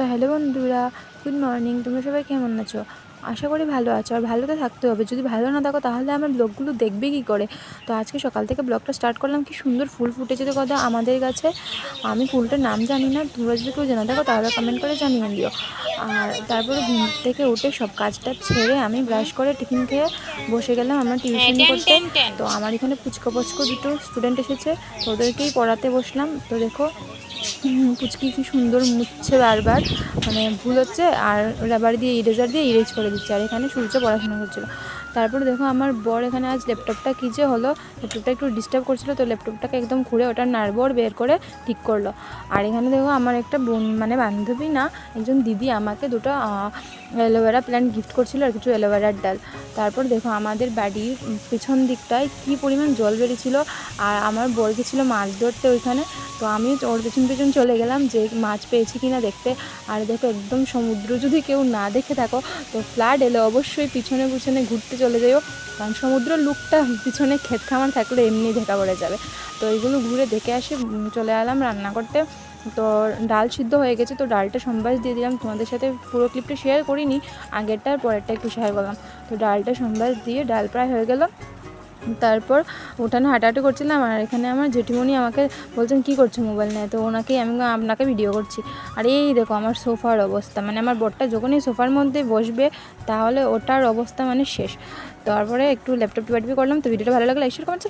So hello বন্ধুরা good morning তোমরা সবাই কেমন আছো? আশা করি ভালো আছো আর ভালো তো থাকতে হবে। যদি ভালো না থাকো তাহলে আমার ব্লগগুলো দেখবে কী করে? তো আজকে সকাল থেকে ব্লগটা স্টার্ট করলাম। কি সুন্দর ফুল ফুটেছে তো কথা আমাদের কাছে। আমি ফুলটার নাম জানি না তোমরা যদি কেউ জানা থাকো তাহলে কমেন্ট করে জানিয়ে দিও। আর তারপরে ঘুম থেকে উঠে সব কাজটা ছেড়ে আমি ব্রাশ করে টিফিন খেয়ে বসে গেলাম আমার টিউশন করতে। তো আমার এখানে পুচকো পুচকো দুটো স্টুডেন্ট এসেছে। তো ওদেরকেই পড়াতে বসলাম। তো দেখো পুচকি কি সুন্দর মুছছে বারবার। মানে ভুল হচ্ছে আর রাবার দিয়ে ইরেজার দিয়ে ইরেজ করে দিচ্ছে। আর এখানে সূর্য পড়াশোনা করছিল। তারপরে দেখো আমার বর এখানে আজ ল্যাপটপটা কী যে হলো ল্যাপটপটা একটু ডিস্টার্ব করছিল তো ল্যাপটপটাকে একদম খুঁড়ে ওটার নারবর বের করে ঠিক করল। আর এখানে দেখো আমার একটা বোন মানে বান্ধবী না, একজন দিদি আমাকে দুটো অ্যালোভেরা প্ল্যান্ট গিফট করছিল আর কিছু অ্যালোভেরার ডাল। তারপর দেখো আমাদের বাড়ির পেছন দিকটায় কী পরিমাণ জল বেরিয়েছিল। আর আমার বর গেছিল মাছ ধরতে ওইখানে। তো আমি ওর পেছন পেছন চলে গেলাম, যে মাছ পেয়েছি কিনা দেখতে। আর দেখো একদম সমুদ্র, যদি কেউ না দেখে থাকো, তো ফ্লাড এলে অবশ্যই পিছনে পিছনে ঘুরতে চলে যাইও। কারণ সমুদ্র লুকটা পিছনে ক্ষেত খামার থাকলে এমনি দেখা পড়ে যাবে। তো এইগুলো ঘুরে দেখে আসি চলে এলাম রান্না করতে। তো ডাল সিদ্ধ হয়ে গেছে, তো ডালটা সম্বাস দিয়ে দিলাম। তোমাদের সাথে পুরো ক্লিপটা শেয়ার করিনি, আগেরটা আর পরেরটা একটু শেয়ার করলাম। তো ডালটা সম্বাস দিয়ে ডাল প্রায় হয়ে গেল। তারপর উঠানে হাঁটাহাঁটি করছিলাম আর এখানে আমার জেঠিমণি আমাকে বলছেন, কি করছ মোবাইল নিয়ে? তো ওনাকেই আমি আপনাকে ভিডিও করছি। আর এই দেখো আমার সোফার অবস্থা মানে আমার বরটা যখনই সোফার মধ্যে বসবে তাহলে ওটার অবস্থা মানে শেষ। তারপরে একটু ল্যাপটপ টিপাটিপি করলাম, তো ভিডিওটা ভালো লাগলে শেয়ার কমেন্ট